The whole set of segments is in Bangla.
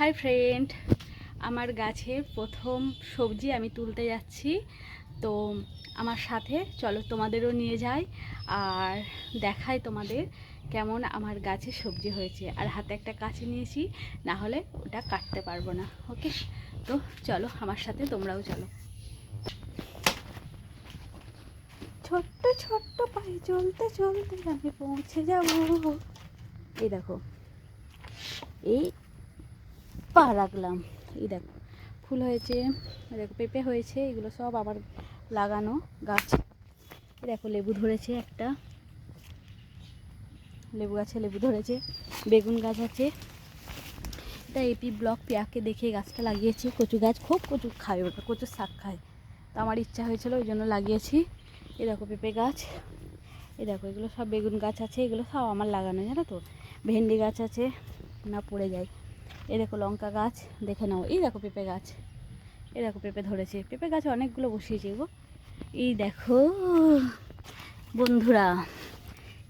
হাই ফ্রেন্ড আমার গাছের প্রথম সবজি আমি তুলতে যাচ্ছি। তো আমার সাথে, চলো তোমাদেরও নিয়ে যাই আর দেখাই তোমাদের কেমন আমার গাছে সবজি হয়েছে। আর হাতে একটা কাছে নিয়েছি, না হলে ওটা কাটতে পারব না ওকে তো চলো আমার সাথে, তোমরাও চলো। ছোট্ট ছোট্ট পায়ে চলতে চলতে আমি পৌঁছে যাব। এই দেখো, এই পা রাখলাম। এই দেখো, ফুল হয়েছে দেখো, পেঁপে হয়েছে, এগুলো সব আবার লাগানো গাছ। দেখো, লেবু ধরেছে একটা। লেবু গাছে লেবু ধরেছে, বেগুন গাছ আছে। এটা এপি ব্লক পেয়াকে দেখে গাছটা লাগিয়েছি, কচু গাছ, খুব কচু খায় ওটা, কচুর শাক খায়। তো আমার ইচ্ছা হয়েছিল ওই জন্য লাগিয়েছি। এই দেখো পেঁপে গাছ এ দেখো, এগুলো সব বেগুন গাছ আছে, এগুলো সব আমার লাগানো, জানো তো? ভেন্ডি গাছ আছে, না পড়ে যায়। এই দেখো লঙ্কা গাছ, দেখে নাও। এই দেখো পেঁপে গাছ। এই দেখো পেঁপে ধরেছে। পেঁপে গাছ অনেকগুলো বসিয়েছে গো। এই দেখো, বন্ধুরা,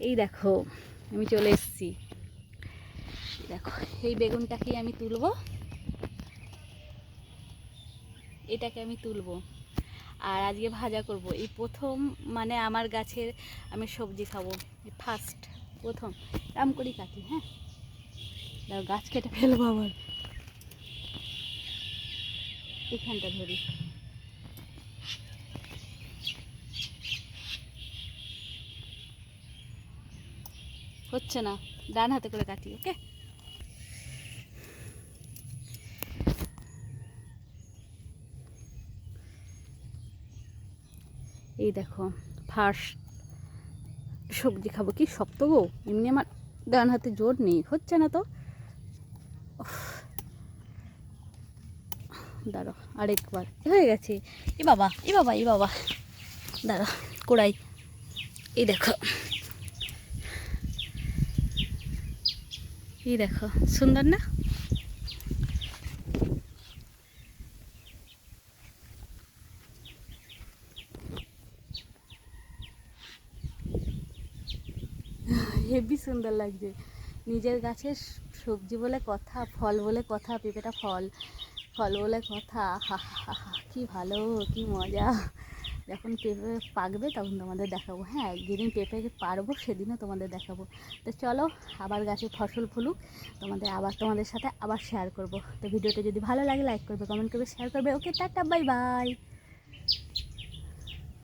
এই দেখো, আমি চলে এসেছি। দেখো, এই বেগুনটাকেই আমি তুলবো। এটাকে আমি তুলবো। আর আজকে ভাজা করব। এই প্রথম মানে আমার গাছের আমি সবজি খাব। ফার্স্ট প্রথম। রাম করি কাটি হ্যাঁ? গাছ কেটে ফেলব আবার। এখানটা ধরি। হচ্ছে না, ডান হাতে করে কাটি, ওকে? এই দেখো, ফার্স্ট সবজি খাব কি শক্ত গো? এমনি আমার ডান হাতে জোর নেই, হচ্ছে না তো। দাঁড়ো, আরেকবার। হয়ে গেছে। এ বাবা এ বাবা এ বাবা। দাঁড়া, কোড়াই। এই দেখো। এই দেখো, সুন্দর না? হেভি সুন্দর লাগছে। নিজের গাছের সবজি বলে কথা, ফল বলে কথা, পেঁপেটা ফল ফল বলে কথা, হা হা হা কী ভালো, কী মজা। যখন পেঁপে পাকবে তখন তোমাদের দেখাবো। হ্যাঁ যেদিন পেঁপে পারব সেদিনও তোমাদের দেখাবো। তো চলো, আবার গাছে ফসল ফুলুক, তোমাদের আবার তোমাদের সাথে আবার শেয়ার করব। তো ভিডিওটা যদি ভালো লাগে লাইক করবে কমেন্ট করবে শেয়ার করবে। ওকে টাটা বাই বাই